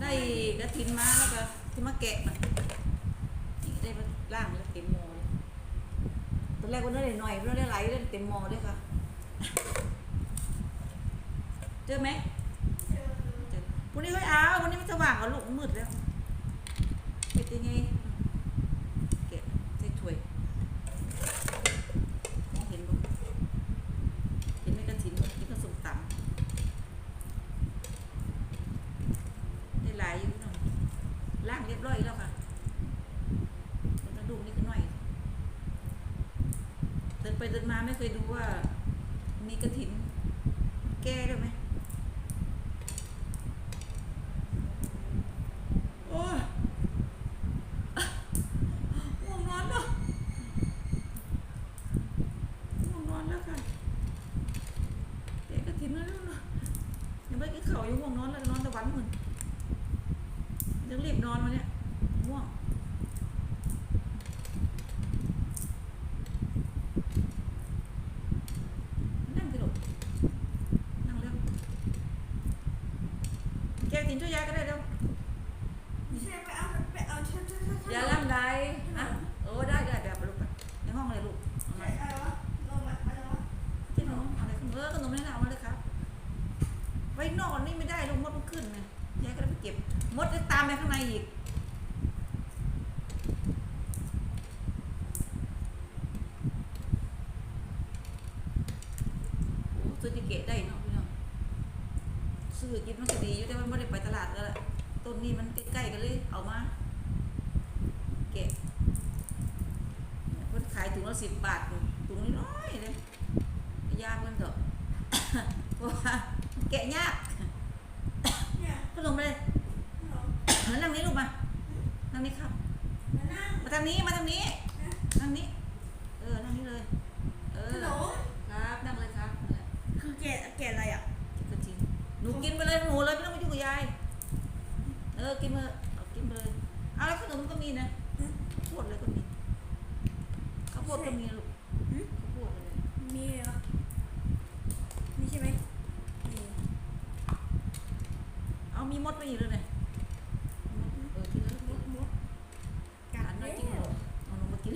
ได้กระถินมาแล้วก็ที่มาแกะมันนี่ได้มาล่างแล้วเต็มหมอเลยตอนแรกก็เนั้นได้หน่อยวันนั้นได้ไหลได้เต็มหมอเลยค่ะเจอไหมเจอพรุ่งนี้ค่อยเอาวันนี้มันสว่างเอาลูกมืดแล้วเป็นยังไงแกะใส่ถ้วยมองเห็นบ่เห็นไหมกระถินนี่ก็ส้มตำได้หลายอยู่พี่น้องล่างเรียบร้ อยแล้วค่ะคนกระดูกนี่ก็หน่อย เดินไปเดินมาไม่เคยดูว่า มีกระถิน แก้ได้ไหมโอ้ยง่วงนอนแล้วง่วงนอนแล้วค่ะแกกระถินแล้วนะยังไม่ได้กินข้าวยังง่วงนอนแล้วนอนตะวันเหมือนยังรีบนอนมาเนี่ยง่วงนั่งกระโดดนั่งเร็ว แกกระถินช่วยยายก็ได้เร็วไม่ใช่ไปเอาไปเอาชัดชัดชัดอย่าล่ำใดฮะโอ้ได้ได้แบบลูกไปในห้องเลยลูกเอามาอะไรวะลงมาอะไรวะที่น้องอะไรขนมเออขนมนี่นะเอามาเลยครับ ไว้นอกนี่ไม่ได้ลูกมดมันขึ้นไงยายก็เลยไปเก็บมดจะตามไปข้างในอีกโอ้ซื้อติเกตได้เนาะพี่น้อง ซื้อกินมันก็ดีอยู่แต่มันไม่ได้ไปตลาดแล้วล่ะต้นนี้มันใกล้ๆกันเลย เอามาแกะเพิ่นขายถุงละสิบบาทถุงน้อยๆเลยยากมันเถอะเพราะว่าแกะยากเนี่ยก็ลงไปเลยฮัลโหลนั่งนี้ลูกมานั่งนี้ครับมานั่งมาทางนี้มาทางนี้นั่งนี้ เออนั่งนี้เลย เออฮัลโหลครับนั่งเลยครับนั่นแหละคือแกะแกะอะไรอะกินกระทิงหนู กินไปเลยหนูเลยไม่ต้องไปยุ่งกับยาย เออกินมาเอากินไปเลยเอาแล้วขนมก็มีนะข้าวโพดอะไรก็มีข้าวโพดก็มีลูกหืมข้าวโพดอะไรมีเหรอมีใช่ไหมมีเอามีมดมาอยู่เลยเนี่ยเออกินแล้วมุกมุกกัดอันเลน้อยยกินเหรอเอาลงมากิน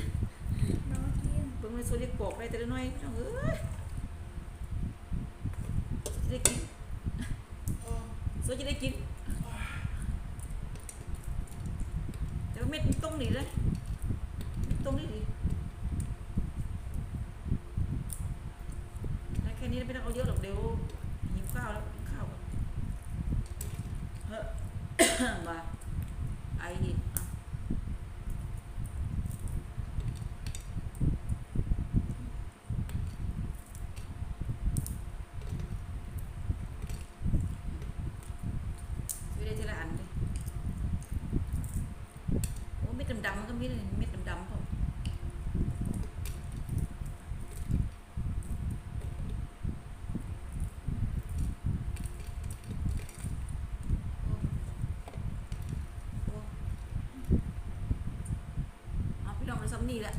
น้องกินเบิ่งเลยโซเดียมปอกได้แต่ละหน้อยน้องเอ้ยจะได้กิน โซจะได้กินแต่ว่าเม็ดมันตรงนี่เลยเม็ดตรงนี่ดิแล้วแค่นี้ไม่ต้องเอาเยอะหรอกเดี๋ยวหิวข้าวแล้วกินข้าวก่อนเฮ้อ มาไอหินอะ ไม่ได้ทีละอันเลยโอ้เมีดมีดดำๆผมเอาพี่น้องไปซ้ำนี่แหละ